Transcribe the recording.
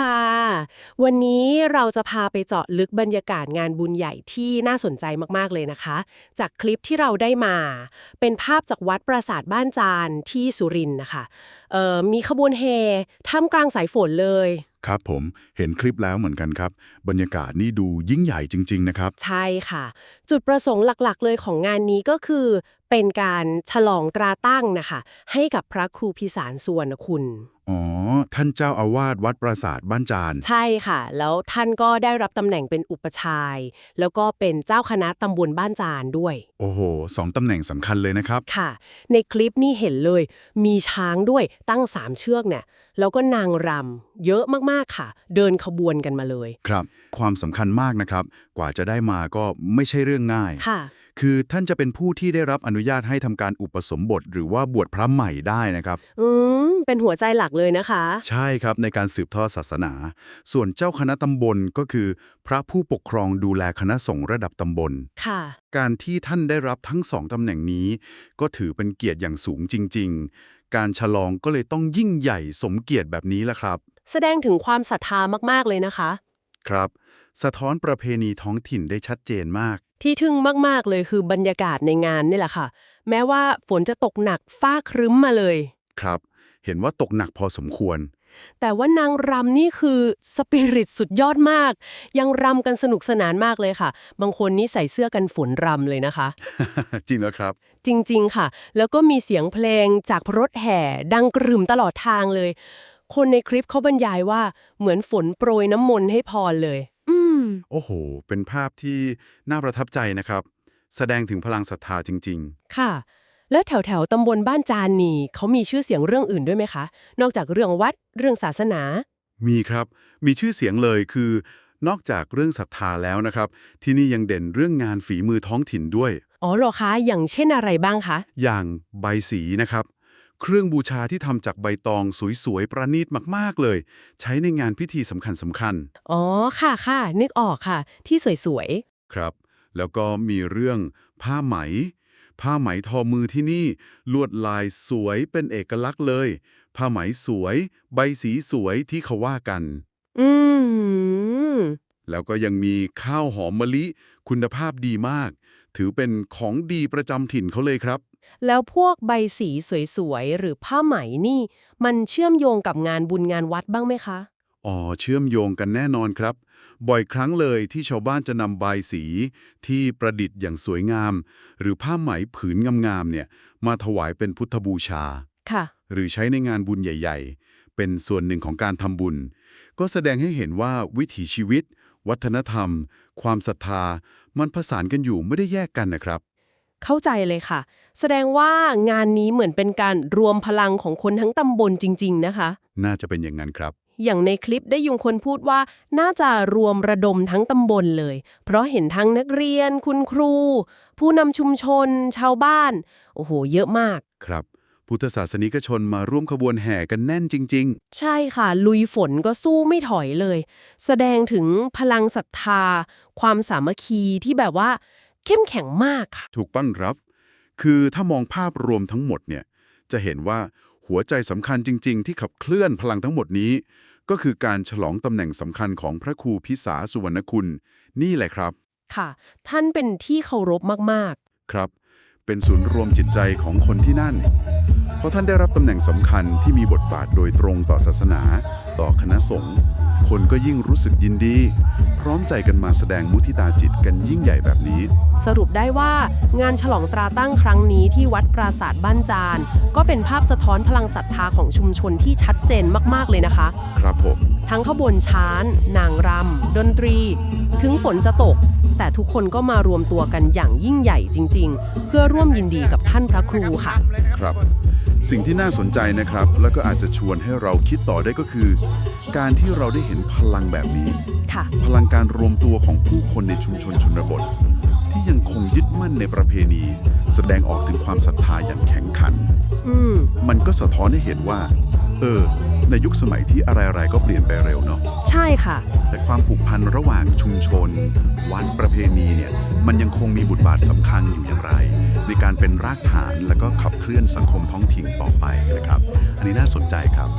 ค่ะ วันนี้เราจะพาไปเจาะลึกบรรยากาศงานบุญใหญ่ที่น่าสนใจมากๆเลยนะคะ จากคลิปที่เราได้มา เป็นภาพจากวัดปราสาทบ้านจานที่สุรินทร์นะคะเอ่อมีขบวนแห่ท่ามกลางสายฝนเลย ครับผมเห็นคลิปแล้วเหมือนกันครับ บรรยากาศนี่ดูยิ่งใหญ่จริง ๆ นะครับ ใช่ค่ะ จุดประสงค์หลักๆ เลยของงานนี้ก็คือ เป็นการฉลองตราตั้งนะคะ ให้กับพระครูพิสารสุวรรณคุณ อ๋อ ท่านเจ้าอาวาสวัดปราสาทบ้านจาน ใช่ค่ะ แล้วท่านก็ได้รับตำแหน่งเป็นอุปชฌายย์แล้วก็เป็นเจ้าคณะตำบลบ้านจานด้วย โอ้โหสองตำแหน่งสำคัญเลยนะครับ ค่ะ ในคลิปนี่เห็นเลย มีช้างด้วยตั้งสามเชือกเนี่ย แล้วก็นางรำเยอะมากๆค่ะ เดินขบวนกันมาเลย ครับ ความสำคัญมากนะครับ กว่าจะได้มาก็ไม่ใช่เรื่องง่าย ค่ะ คือท่านจะเป็นผู้ที่ได้รับอนุญาตให้ทำการอุปสมบท หรือว่าบวชพระใหม่ได้นะครับ อืม เป็นหัวใจหลักเลยนะคะ ใช่ครับในการสืบทอดศาสนา ส่วนเจ้าคณะตำบลก็คือ พระผู้ปกครองดูแลคณะสงฆ์ระดับตำบล ค่ะ การที่ท่านได้รับทั้งสองตำแหน่งนี้ ก็ถือเป็นเกียรติอย่างสูงจริง ๆ การฉลองก็เลยต้องยิ่งใหญ่สมเกียรติแบบนี้แหละครับ แสดงถึงความศรัทธามากๆเลยนะคะ ครับ สะท้อนประเพณีท้องถิ่นได้ชัดเจนมาก ที่ทึ่งมาก ๆ เลยคือบรรยากาศในงานนี่แหละค่ะ แม้ว่าฝนจะตกหนักฟ้าครึ้มมาเลย ครับ เห็นว่าตกหนักพอสมควร แต่ว่านางรำนี่คือสปิริตสุดยอดมาก ยังรำกันสนุกสนานมากเลยค่ะ บางคนนี่ใส่เสื้อกันฝนรำเลยนะคะ จริงแล้วครับ จริง ๆ ค่ะ แล้วก็มีเสียงเพลงจากรถแห่ดังกรึมตลอดทางเลย คนในคลิปเขาบรรยายว่าเหมือนฝนโปรยน้ำมนต์ให้พรเลยอืม โอ้โห เป็นภาพที่น่าประทับใจนะครับ แสดงถึงพลังศรัทธาจริงค่ะ และแถวแถวๆตำบลบ้านจานนี่เขามีชื่อเสียงเรื่องอื่นด้วยไหมคะ นอกจากเรื่องวัดเรื่องศาสนาๆมีครับ มีชื่อเสียงเลยคือนอกจากเรื่องศรัทธาแล้วนะครับ ที่นี่ยังเด่นเรื่องงานฝีมือท้องถิ่นด้วย อ๋อเหรอคะ อย่างเช่นอะไรบ้างคะ อย่างใบสีนะครับ เครื่องบูชาที่ทำจากใบตองสวยๆ ประณีตมากๆเลย ใช้ในงานพิธีสำคัญสำคัญอ๋อค่ะค่ะนึกออกค่ะ ที่สวยๆ ครับ แล้วก็มีเรื่องผ้าไหม ผ้าไหมทอมือที่นี่ ลวดลายสวยเป็นเอกลักษณ์เลย ผ้าไหมสวย ใบสีสวยที่เขาว่ากันๆอืมแล้วก็ยังมีข้าวหอมมะลิ คุณภาพดีมาก ถือเป็นของดีประจำถิ่นเขาเลยครับ แล้วพวกใบสีสวยๆ หรือผ้าไหมนี่ มันเชื่อมโยงกับงานบุญงานวัดบ้างไหมคะ อ๋อ เชื่อมโยงกันแน่นอนครับ บ่อยครั้งเลยที่ชาวบ้านจะนำใบายสีที่ประดิษฐ์อย่างสวยงาม หรือผ้าไหมผืนงามๆเนี่ย มาถวายเป็นพุทธบูชา ค่ะ หรือใช้ในงานบุญใหญ่ ๆ เป็นส่วนหนึ่งของการทำบุญ ก็แสดงให้เห็นว่าวิถีชีวิต วัฒนธรรม ความศรัทธา มันผสานกันอยู่ไม่ได้แยกกันนะครับ เข้าใจเลยค่ะ แสดงว่างานนี้เหมือนเป็นการรวมพลังของคนทั้งตำบลจริง ๆ นะคะ น่าจะเป็นอย่างนั้นครับ อย่างในคลิปได้ยุงคนพูดว่า น่าจะรวมระดมทั้งตำบลเลย เพราะเห็นทั้งนักเรียน คุณครู ผู้นำชุมชน ชาวบ้าน โอ้โห เยอะมาก ครับ พุทธศาสนิกชนมาร่วมขบวนแห่กันแน่นจริงๆใช่ค่ะ ลุยฝนก็สู้ไม่ถอยเลย แสดงถึงพลังศรัทธา ความสามัคคีที่แบบว่า เข้มแข็งมากค่ะ ถูกปั้นรับ คือถ้ามองภาพรวมทั้งหมดเนี่ย จะเห็นว่าหัวใจสำคัญจริง ๆ ที่ขับเคลื่อนพลังทั้งหมดนี้ ก็คือการฉลองตำแหน่งสำคัญของพระครูพิสาสุวรรณคุณ นี่แหละครับ ค่ะ ท่านเป็นที่เคารพมากครับ เป็นศูนย์รวมจิตใจของคนที่นั่น เพราะท่านได้รับตำแหน่งสำคัญที่มีบทบาทโดยตรงต่อศาสนา ต่อคณะสงฆ์คนก็ยิ่งรู้สึกยินดี พร้อมใจกันมาแสดงมุทิตาจิตกันยิ่งใหญ่แบบนี้ๆสรุปได้ว่างานฉลองตราตั้งครั้งนี้ที่วัดปราสาทบ้านจาน ก็เป็นภาพสะท้อนพลังศรัทธาของชุมชนที่ชัดเจนมากๆเลยนะคะ ครับผม ทั้งขบวนช้านนางรำดนตรี ถึงฝนจะตก แต่ทุกคนก็มารวมตัวกันอย่างยิ่งใหญ่จริง ๆ เพื่อร่วมยินดีกับท่านพระครูค่ะ ครับ สิ่งที่น่าสนใจนะครับ แล้วก็อาจจะชวนให้เราคิดต่อได้ก็คือ การที่เราได้เห็นพลังแบบนี้ ค่ะ พลังการรวมตัวของผู้คนในชุมชนชนบท ที่ยังคงยึดมั่นในประเพณี แสดงออกถึงความศรัทธาอย่างแข็งขัน อืม มันก็สะท้อนให้เห็นว่า เออ ในยุคสมัยที่อะไรๆก็เปลี่ยนไปเร็วเนาะ ใช่ค่ะ แต่ความผูกพันระหว่างชุมชน วัดประเพณีเนี่ย มันยังคงมีบทบาทสำคัญอยู่อย่างไร ในการเป็นรากฐานและก็ขับเคลื่อนสังคมท้องถิ่นต่อไปนะครับ อันนี้น่าสนใจครับ